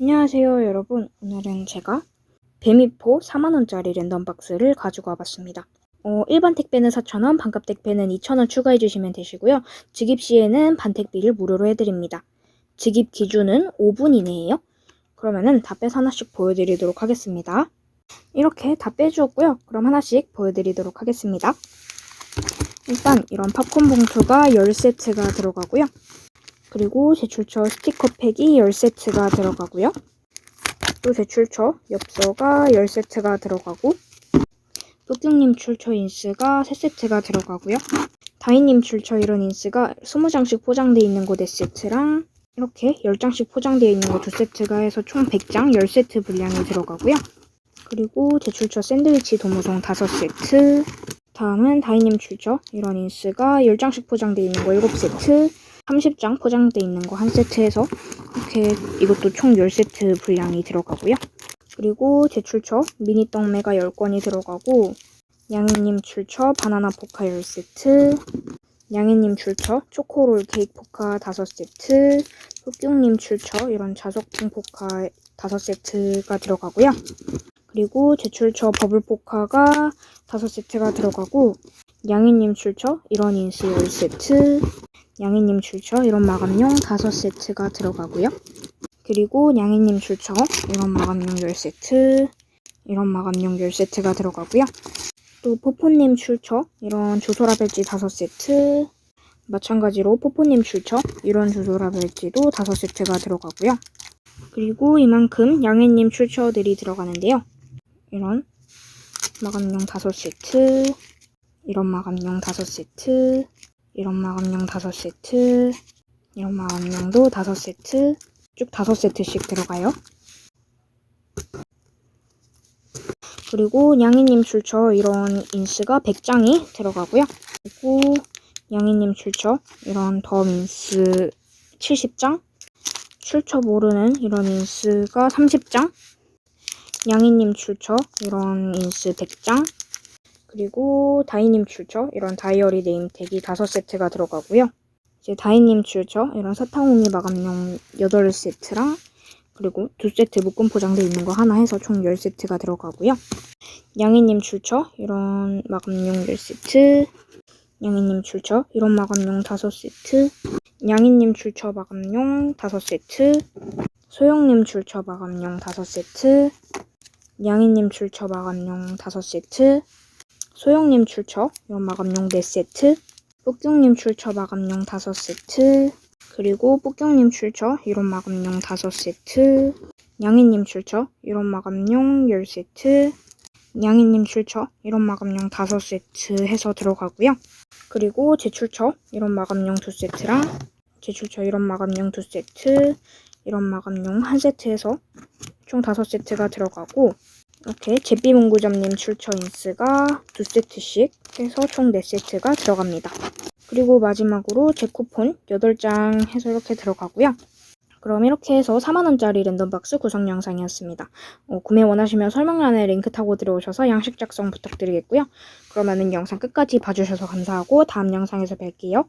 안녕하세요 여러분. 오늘은 제가 배미포 4만원짜리 랜덤 박스를 가지고 와봤습니다. 어, 일반 택배는 4,000원, 반값 택배는 2,000원 추가해주시면 되시고요. 직입 시에는 반택비를 무료로 해드립니다. 직입 기준은 5분 이내예요. 그러면은 다 빼서 하나씩 보여드리도록 하겠습니다. 이렇게 다 빼주었고요. 그럼 하나씩 보여드리도록 하겠습니다. 일단 이런 팝콘 봉투가 10세트가 들어가고요 그리고 제출처 스티커 팩이 10세트가 들어가고요. 또 제출처 엽서가 10세트가 들어가고 뚝뚝님 출처 인스가 3세트가 들어가고요. 다이님 출처 이런 인스가 20장씩 포장되어 있는 거 4세트랑 이렇게 10장씩 포장되어 있는 거 2세트가 해서 총 100장 10세트 분량이 들어가고요. 그리고 제출처 샌드위치 도무송 5세트 다음은 다이님 출처 이런 인스가 10장씩 포장되어 있는 거 7세트 30장 포장돼 있는 거 한 세트에서 이렇게 이것도 총 10세트 분량이 들어가고요. 그리고 제출처 미니 떡메가 10건이 들어가고 양해님 출처 바나나 포카 10세트 양해님 출처 초코롤 케이크 포카 5세트 흑경님 출처 이런 자석풍 포카 5세트가 들어가고요. 그리고 제출처 버블 포카가 5세트가 들어가고 양해님 출처 이런 인스 10세트 양해님 출처 이런 마감용 5세트가 들어가고요. 그리고 양해님 출처 이런 마감용 10세트 이런 마감용 10세트가 들어가고요. 또 포포님 출처 이런 주소라 벨지 5세트 마찬가지로 포포님 출처 이런 주소라 벨지도 5세트가 들어가고요. 그리고 이만큼 양해님 출처들이 들어가는데요. 이런 마감용 5세트 이런 마감용 5세트 이런 마감용 5세트, 이런 마감용도 5세트, 쭉 5세트씩 들어가요. 그리고 양이님 출처 이런 인스가 100장이 들어가고요. 그리고 양이님 출처 이런 더 인스 70장, 출처 모르는 이런 인스가 30장, 양이님 출처 이런 인스 100장, 그리고 다이님 출처 이런 다이어리 네임택이 5세트가 들어가고요. 이제 다이님 출처 이런 사탕우미 마감용 8세트랑 그리고 2세트 묶음 포장되어 있는 거 하나 해서 총 10세트가 들어가고요. 양이님 출처 이런 마감용 10세트. 양이님 출처 이런 마감용 5세트. 양이님 출처 마감용 5세트. 소영님 출처 마감용 5세트. 양이님 출처 마감용 5세트 소영님 출처 이런 마감용 4세트 뿌경님 출처 마감용 5세트 그리고 뿌경님 출처 이런 마감용 5세트 양이님 출처 이런 마감용 10세트 양이님 출처 이런 마감용 5세트 해서 들어가고요. 그리고 제 출처 이런 마감용 2세트랑 제 출처 이런 마감용 2세트 이런 마감용 1세트 해서 총 5세트가 들어가고 이렇게 제비문구점님 출처 인스가 두 세트씩 해서 총 4세트가 들어갑니다. 그리고 마지막으로 제 쿠폰 8장 해서 이렇게 들어가고요. 그럼 이렇게 해서 4만원짜리 랜덤박스 구성 영상이었습니다. 어, 구매 원하시면 설명란에 링크 타고 들어오셔서 양식 작성 부탁드리겠고요. 그러면은 영상 끝까지 봐주셔서 감사하고 다음 영상에서 뵐게요.